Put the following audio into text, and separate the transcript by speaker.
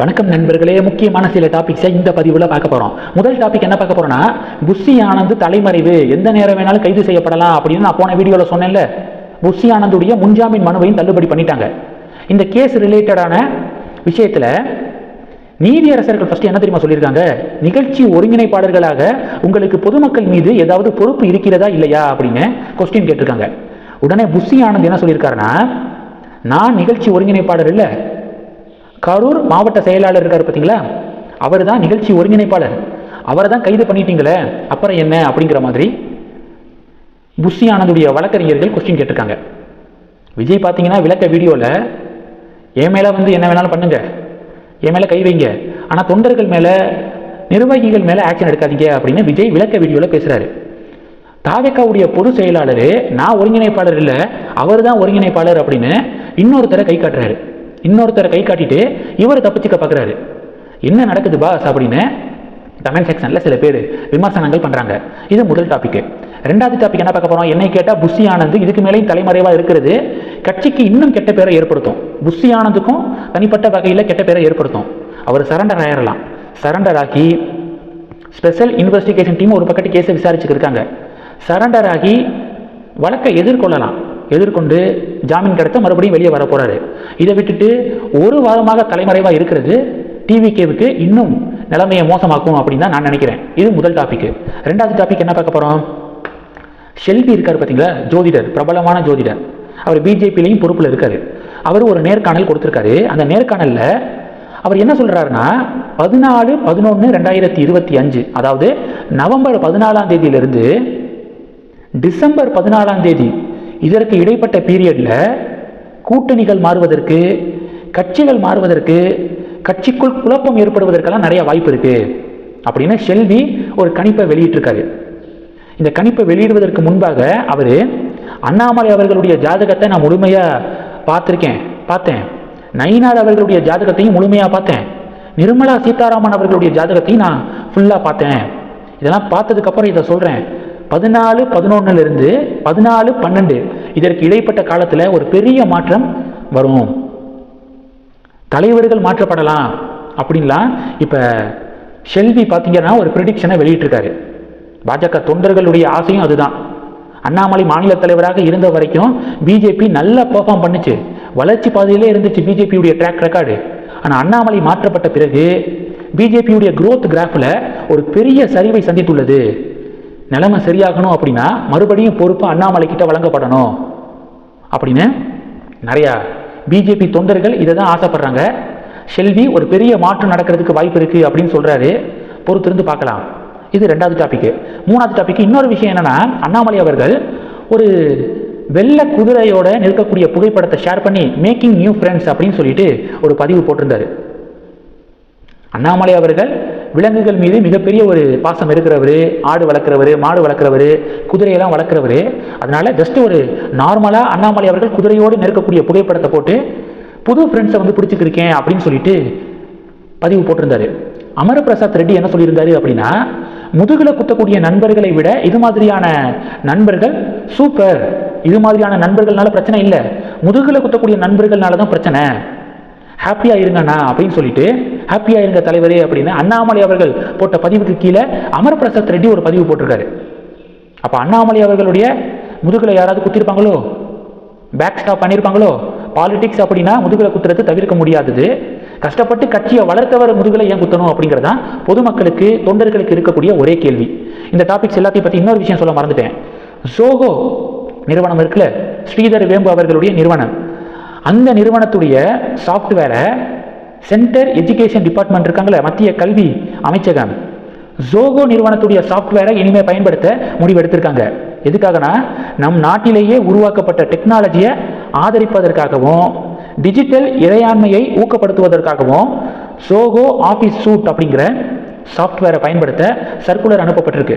Speaker 1: வணக்கம் நண்பர்களே முக்கியமான சில டாபிக்ஸை இந்த பதிவில் பார்க்க போகிறோம் முதல் டாபிக் என்ன பார்க்க போகிறோன்னா புஷி ஆனந்த் தலைமறைவு. எந்த நேரம் வேணாலும் கைது செய்யப்படலாம் அப்படின்னு நான் போன வீடியோவில் சொன்னேன்ல. புஷி ஆனந்துடைய முன்ஜாமீன் மனுவையும் தள்ளுபடி பண்ணிட்டாங்க. இந்த கேஸ் ரிலேட்டடான விஷயத்தில் நீதியரசர்கள் ஃபஸ்ட்டு என்ன தெரியுமா சொல்லியிருக்காங்க? நிகழ்ச்சி ஒருங்கிணைப்பாளர்களாக உங்களுக்கு பொதுமக்கள் மீது ஏதாவது பொறுப்பு இருக்கிறதா இல்லையா அப்படின்னு கொஸ்டின் கேட்டிருக்காங்க. உடனே புஷி ஆனந்த் என்ன சொல்லியிருக்காருன்னா நான் நிகழ்ச்சி ஒருங்கிணைப்பாளர் இல்லை. கரூர் மாவட்ட செயலாளர் இருக்கார் பார்த்தீங்களா அவர் தான் நிகழ்ச்சி ஒருங்கிணைப்பாளர். அவரை தான் கைது பண்ணிட்டீங்களே அப்புறம் என்ன அப்படிங்கிற மாதிரி புஷி ஆனந்துடைய வழக்கறிஞர்கள் கொஸ்டின் கேட்டிருக்காங்க. விஜய் பார்த்தீங்கன்னா விளக்க வீடியோவில் என் மேலே வந்து என்ன வேணாலும் பண்ணுங்க. என் மேலே கை வைங்க. ஆனால் தொண்டர்கள் மேலே நிர்வாகிகள் மேலே ஆக்ஷன் எடுக்காதீங்க அப்படின்னு விஜய் விளக்க வீடியோவில் பேசுகிறாரு தாவேக்காவுடைய பொதுச் செயலாளர் நான் ஒருங்கிணைப்பாளர் இல்லை அவர் தான் ஒருங்கிணைப்பாளர் அப்படின்னு இன்னொருத்தரை கை காட்டுறாரு. இன்னொருத்தரை கை காட்டிட்டு இவர் தப்பிச்சுக்க பார்க்குறாரு என்ன நடக்குது பாஸ் அப்படின்னு கமெண்ட் செக்ஷனில் சில பேர் விமர்சனங்கள் பண்ணுறாங்க இது முதல் டாபிக் ரெண்டாவது டாபிக் என்ன பார்க்க போகிறோம் என்னை கேட்டால் புஷி ஆனந்த் இதுக்கு மேலேயும் தலைமறைவாக இருக்கிறது. கட்சிக்கு இன்னும் கெட்ட பேரை ஏற்படுத்தும். புஷி ஆனந்துக்கும் தனிப்பட்ட வகையில் கெட்ட பேரை ஏற்படுத்தும். அவர் சரண்டர் ஆயிடலாம் சரண்டர் ஆகி ஸ்பெஷல் இன்வெஸ்டிகேஷன் டீம் ஒரு பக்கத்து கேஸை விசாரிச்சுக்கிருக்காங்க சரண்டர் ஆகி வழக்கை எதிர்கொள்ளலாம். எதிர்கொண்டு ஜாமீன் கிடைத்த மறுபடியும் வெளியே வர இதை விட்டுட்டு ஒரு வாரமாக தலைமறைவாக இருக்கிறது டிவிகேவுக்கு இன்னும் நிலைமையை மோசமாக்கும் அப்படின்னு தான் நான் நினைக்கிறேன். இது முதல் டாபிக் ரெண்டாவது டாபிக் என்ன பார்க்க போறோம்? ஷெல்வி இருக்கார் பார்த்தீங்களா? ஜோதிடர் பிரபலமான ஜோதிடர். அவர் பிஜேபிலையும் பொறுப்பில் இருக்காரு. அவர் ஒரு நேர்காணல் கொடுத்துருக்காரு. அந்த நேர்காணலில் அவர் என்ன சொல்கிறாருன்னா பதினாலு பதினொன்று ரெண்டாயிரத்தி இருபத்தி அஞ்சு அதாவது நவம்பர் பதினாலாம் தேதியிலிருந்து டிசம்பர் பதினாலாம் தேதி இதற்கு இடைப்பட்ட பீரியடில் கூட்டணிகள் மாறுவதற்கு கட்சிகள் மாறுவதற்கு கட்சிக்குள் குழப்பம் ஏற்படுவதற்கெல்லாம் நிறைய வாய்ப்பு இருக்குது அப்படின்னு ஷெல்வி ஒரு கணிப்பை வெளியிட்டிருக்காரு. இந்த கணிப்பை வெளியிடுவதற்கு முன்பாக அவர் அண்ணாமலை அவர்களுடைய ஜாதகத்தை நான் முழுமையாக பார்த்துருக்கேன் பார்த்தேன். நயினார் அவர்களுடைய ஜாதகத்தையும் முழுமையாக பார்த்தேன். நிர்மலா சீதாராமன் அவர்களுடைய ஜாதகத்தையும் நான் ஃபுல்லாக பார்த்தேன். இதெல்லாம் பார்த்ததுக்கப்புறம் இதை சொல்கிறேன் பதினாலு பதினொன்னுலேருந்து பதினாலு பன்னெண்டு. இதற்கு இடைப்பட்ட காலத்தில் ஒரு பெரிய மாற்றம் வரும். தலைவர்கள் மாற்றப்படலாம் அப்படின்லாம் இப்போ ஷெல்வி பார்த்தீங்கன்னா ஒரு ப்ரிடிக்ஷனை வெளியிட்டிருக்காரு. பாஜக தொண்டர்களுடைய ஆசையும் அதுதான். அண்ணாமலை மாநில தலைவராக இருந்த வரைக்கும் பிஜேபி நல்லா பெர்ஃபார்ம் பண்ணுச்சு. வளர்ச்சி பாதையிலே இருந்துச்சு பிஜேபியுடைய ட்ராக் ரெக்கார்டு ஆனால் அண்ணாமலை மாற்றப்பட்ட பிறகு பிஜேபியுடைய குரோத் கிராஃபில் ஒரு பெரிய சரிவை சந்தித்துள்ளது. நிலைமை சரியாகணும் அப்படின்னா மறுபடியும் பொறுப்பு அண்ணாமலை கிட்ட வழங்கப்படணும். அப்படின்னு நிறையா பிஜேபி தொண்டர்கள் இதை தான் ஆசைப்படுறாங்க. ஷெல்வி ஒரு பெரிய மாற்றம் நடக்கிறதுக்கு வாய்ப்பு இருக்குது அப்படின்னு சொல்கிறாரு பொறுத்திருந்து பார்க்கலாம். இது ரெண்டாவது டாபிக் மூணாவது டாபிக் இன்னொரு விஷயம் என்னென்னா அண்ணாமலை அவர்கள் ஒரு வெள்ளை குதிரையோட நிற்கக்கூடிய புகைப்படத்தை ஷேர் பண்ணி மேக்கிங் நியூ ஃப்ரெண்ட்ஸ் அப்படின்னு சொல்லிட்டு ஒரு பதிவு போட்டிருந்தாரு. அண்ணாமலை அவர்கள் விலங்குகள் மீது மிகப்பெரிய ஒரு பாசம் இருக்கிறவர் ஆடு வளர்க்குறவர் மாடு வளர்க்குறவர் குதிரையெல்லாம் வளர்க்குறவர் அதனால் ஜஸ்ட் ஒரு நார்மலாக அண்ணாமலை அவர்கள் குதிரையோடு நெருக்கக்கூடிய புகைப்படத்தை போட்டு புது ஃப்ரெண்ட்ஸை வந்து பிடிச்சிக்கிருக்கேன் அப்படின்னு சொல்லிட்டு பதிவு போட்டிருந்தாரு. அமரபிரசாத் ரெட்டி என்ன சொல்லியிருந்தாரு அப்படின்னா முதுகில் குத்தக்கூடிய நண்பர்களை விட இது மாதிரியான நண்பர்கள் சூப்பர் இது மாதிரியான நண்பர்கள்னால பிரச்சனை இல்லை. முதுகில் குத்தக்கூடிய நண்பர்கள்னால தான் பிரச்சனை ஹாப்பியாக இருங்கண்ணா அப்படின்னு சொல்லிட்டு ஹாப்பியாக இருங்க தலைவரே அப்படின்னு அண்ணாமலை அவர்கள் போட்ட பதிவுக்கு கீழே அமர்பிரசாத் ரெட்டி ஒரு பதிவு போட்டிருக்காரு. அப்போ அண்ணாமலை அவர்களுடைய முதுகில் யாராவது குத்திருப்பாங்களோ? பேக் ஸ்டாப் பண்ணியிருப்பாங்களோ பாலிடிக்ஸ் அப்படின்னா முதுகலை குத்துறது தவிர்க்க முடியாதது. கஷ்டப்பட்டு கட்சியை வளர்த்தவர் முதுகலை ஏன் குத்தணும் அப்படிங்கிறது தான் பொதுமக்களுக்கு தொண்டர்களுக்கு இருக்கக்கூடிய ஒரே கேள்வி. இந்த டாபிக்ஸ் எல்லாத்தையும் பற்றி இன்னொரு விஷயம் சொல்ல மறந்துட்டேன். ஜோகோ நிறுவனம் இருக்குல்ல? ஸ்ரீதர் வேம்பு அவர்களுடைய நிறுவனம். அந்த நிறுவனத்துடைய சாஃப்ட்வேரை சென்டர் எஜுகேஷன் டிபார்ட்மெண்ட் இருக்காங்களே மத்திய கல்வி அமைச்சகம். ஜோகோ நிறுவனத்துடைய சாஃப்ட்வேரை இனிமேல் பயன்படுத்த முடிவெடுத்திருக்காங்க. எதுக்காகனா நம் நாட்டிலேயே உருவாக்கப்பட்ட டெக்னாலஜியை ஆதரிப்பதற்காகவும் டிஜிட்டல் இறையாண்மையை ஊக்கப்படுத்துவதற்காகவும் சோகோ ஆஃபீஸ் சூட் அப்படிங்கிற சாஃப்ட்வேரை பயன்படுத்த சர்க்குலர் அனுப்பப்பட்டிருக்கு.